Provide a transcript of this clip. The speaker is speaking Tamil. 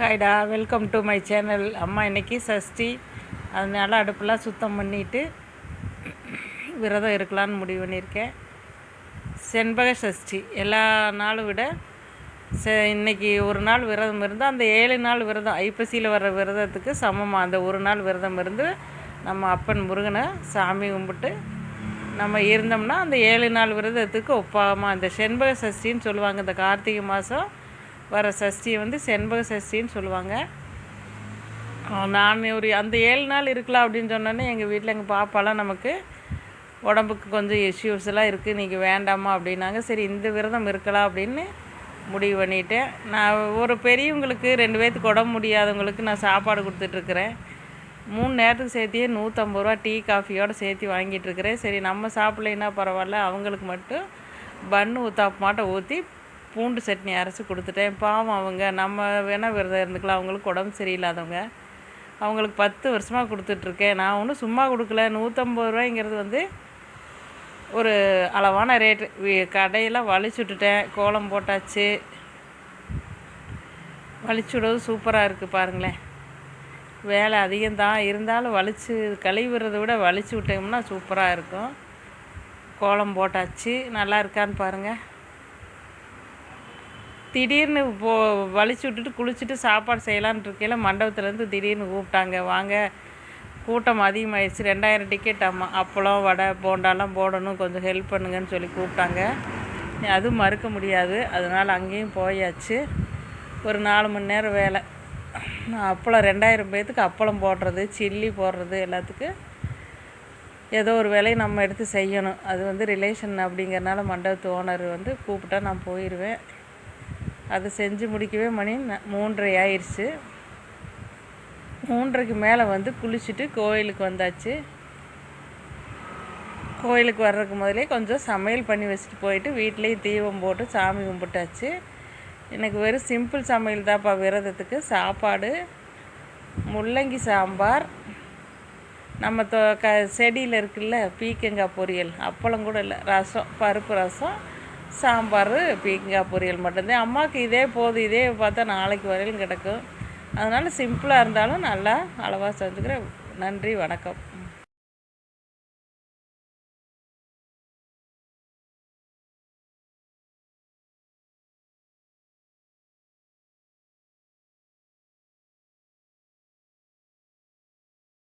ஹாய்டா வெல்கம் டு மை சேனல். அம்மா இன்னைக்கு சஷ்டி. அதனால் அடுப்பெல்லாம் சுத்தம் பண்ணிட்டு விரதம் இருக்கலான்னு முடிவு பண்ணியிருக்கேன். செண்பக சஷ்டி. எல்லா நாளும் விட செ இன்னைக்கு ஒரு நாள் விரதம் இருந்து அந்த ஏழு நாள் விரதம் ஐப்பசியில் வர விரதத்துக்கு சமமாக அந்த ஒரு நாள் விரதம் இருந்து நம்ம அப்பன் முருகனை சாமி கும்பிட்டு நம்ம இருந்தோம்னா அந்த ஏழு நாள் விரதத்துக்கு ஒப்பாமல் அந்த செண்பக சஷ்டின்னு சொல்லுவாங்க இந்த கார்த்திகை மாதம் வர சஷ்டியை வந்து செண்பக சஷ்டின்னு சொல்லுவாங்க. நான் ஒரு அந்த ஏழு நாள் இருக்கலாம் அப்படின்னு சொன்னோன்னே எங்கள் வீட்டில் எங்கள் பாப்பாலாம் நமக்கு உடம்புக்கு கொஞ்சம் இஷ்யூஸ் எல்லாம் இருக்குது நீங்கள் வேண்டாமா அப்படின்னாங்க. சரி இந்த விரதம் இருக்கலாம் அப்படின்னு முடிவு பண்ணிட்டேன். நான் ஒரு பெரியவங்களுக்கு ரெண்டு பேர்த்துக்கு உடம்பு முடியாதவங்களுக்கு நான் சாப்பாடு கொடுத்துட்ருக்குறேன் மூணு நேரத்துக்கு சேர்த்தியே நூற்றம்பது ரூபா டீ காஃபியோடு சேர்த்து வாங்கிட்டுருக்குறேன் சரி நம்ம சாப்பிட்லைன்னா பரவாயில்ல அவங்களுக்கு மட்டும் பன்னு ஊத்தாப்பு மாட்டை ஊற்றி பூண்டு சட்னி அரைச்சி கொடுத்துட்டேன். பாவம் அவங்க. நம்ம வேணால் விரதம் இருந்துக்கலாம். அவங்களுக்கு உடம்பு சரியில்லாதவங்க. அவங்களுக்கு பத்து வருஷமாக கொடுத்துட்ருக்கேன். நான் ஒன்றும் சும்மா கொடுக்கல. நூற்றம்பது ரூபாய்ங்கிறது வந்து ஒரு அளவான ரேட்டு கடையில் கடையெல்லாம் விட்டுட்டேன். கோலம் போட்டாச்சு. வலிச்சுடுவது சூப்பராக இருக்குது பாருங்களேன். வேலை அதிகம்தான் இருந்தாலும் வலிச்சு கழுவிறதை விட வலிச்சு விட்டோம்னா சூப்பராக இருக்கும். கோலம் போட்டாச்சு. நல்லா இருக்கான்னு பாருங்கள் திடீர்னு போ வலிச்சு விட்டுட்டு குளிச்சுட்டு சாப்பாடு செய்யலான்னு இருக்கையில் மண்டபத்துலேருந்து திடீர்னு கூப்பிட்டாங்க. வாங்க கூட்டம் அதிகமாகிடுச்சு ரெண்டாயிரம் டிக்கெட் ஆமாம் அப்பளம் வடை போண்டாலாம் போடணும். கொஞ்சம் ஹெல்ப் பண்ணுங்கன்னு சொல்லி கூப்பிட்டாங்க. அதுவும் மறுக்க முடியாது. அதனால் அங்கேயும் போயாச்சு. ஒரு நாலு மணி நேரம் வேலை. அப்பளம் ரெண்டாயிரம் பேர்த்துக்கு அப்பளம் போடுறது சில்லி போடுறது எல்லாத்துக்கும் ஏதோ ஒரு வேலையை நம்ம எடுத்து செய்யணும். அது வந்து ரிலேஷன் அப்படிங்கிறனால மண்டபத்து ஓனர் வந்து கூப்பிட்டா நான் போயிடுவேன். அதை செஞ்சு முடிக்கவே மணி ந- மூன்றரை ஆயிடுச்சு மூன்றரைக்கு மேலே வந்து குளிச்சுட்டு கோயிலுக்கு வந்தாச்சு. கோயிலுக்கு வர்றதுக்கு முதலே கொஞ்சம் சமையல் பண்ணி வச்சுட்டு போயிட்டு வீட்லேயும் தீபம் போட்டு சாமி கும்பிட்டாச்சு. எனக்கு வெறும் சிம்பிள் சமையல் தான்ப்பா விரதத்துக்கு. சாப்பாடு முள்ளங்கி சாம்பார் நம்ம தொ க செடியில் இருக்குல்ல பீக்கங்காய் பொரியல் அப்பளம் கூட இல்லை ரசம் பருப்பு ரசம் சாம்பார் பீக்கங்காய் பொரியல் மட்டும்தான். அம்மாவுக்கு இதே போதும் இதே பார்த்தா நாளைக்கு வரையிலும் கிடக்கும். அதனால் சிம்பிளாக இருந்தாலும் நல்லா அளவாக செஞ்சுக்கிறேன் நன்றி வணக்கம்.